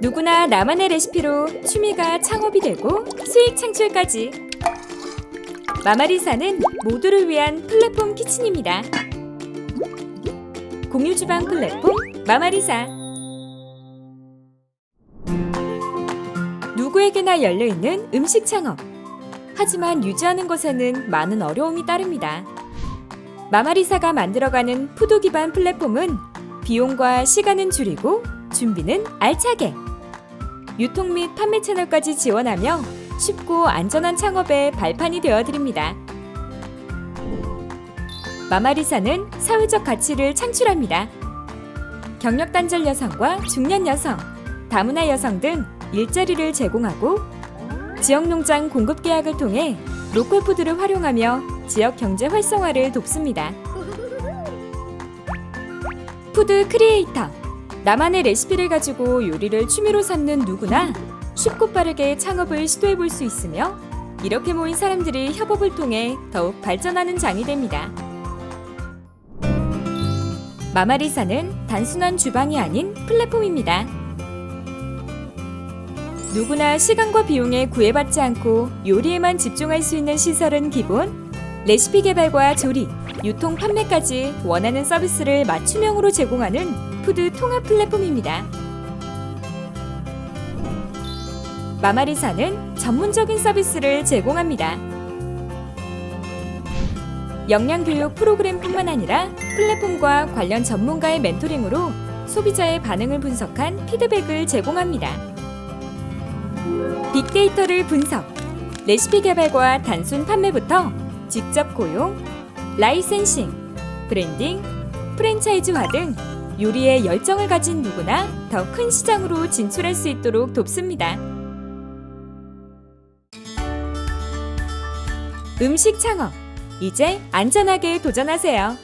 누구나 나만의 레시피로 취미가 창업이 되고 수익 창출까지. 마마리사는 모두를 위한 플랫폼 키친입니다. 공유 주방 플랫폼 마마리사. 누구에게나 열려 있는 음식 창업. 하지만 유지하는 것에는 많은 어려움이 따릅니다. 마마리사가 만들어가는 푸드 기반 플랫폼은 비용과 시간은 줄이고 준비는 알차게 유통 및 판매 채널까지 지원하며 쉽고 안전한 창업의 발판이 되어드립니다. 마마리사는 사회적 가치를 창출합니다. 경력 단절 여성과 중년 여성, 다문화 여성 등 일자리를 제공하고 지역 농장 공급 계약을 통해 로컬 푸드를 활용하며 지역 경제 활성화를 돕습니다. 푸드 크리에이터 나만의 레시피를 가지고 요리를 취미로 삼는 누구나 쉽고 빠르게 창업을 시도해 볼 수 있으며 이렇게 모인 사람들이 협업을 통해 더욱 발전하는 장이 됩니다. 마마리사는 단순한 주방이 아닌 플랫폼입니다. 누구나 시간과 비용에 구애받지 않고 요리에만 집중할 수 있는 시설은 기본, 레시피 개발과 조리, 유통 판매까지 원하는 서비스를 맞춤형으로 제공하는 푸드 통합 플랫폼입니다. 마마리사는 전문적인 서비스를 제공합니다. 영양교육 프로그램뿐만 아니라 플랫폼과 관련 전문가의 멘토링으로 소비자의 반응을 분석한 피드백을 제공합니다. 빅데이터를 분석, 레시피 개발과 단순 판매부터 직접 고용, 라이센싱, 브랜딩, 프랜차이즈화 등 요리에 열정을 가진 누구나 더 큰 시장으로 진출할 수 있도록 돕습니다. 음식 창업, 이제 안전하게 도전하세요.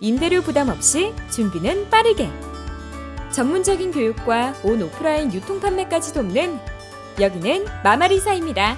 임대료 부담 없이 준비는 빠르게. 전문적인 교육과 온 오프라인 유통 판매까지 돕는 여기는 마마리사입니다.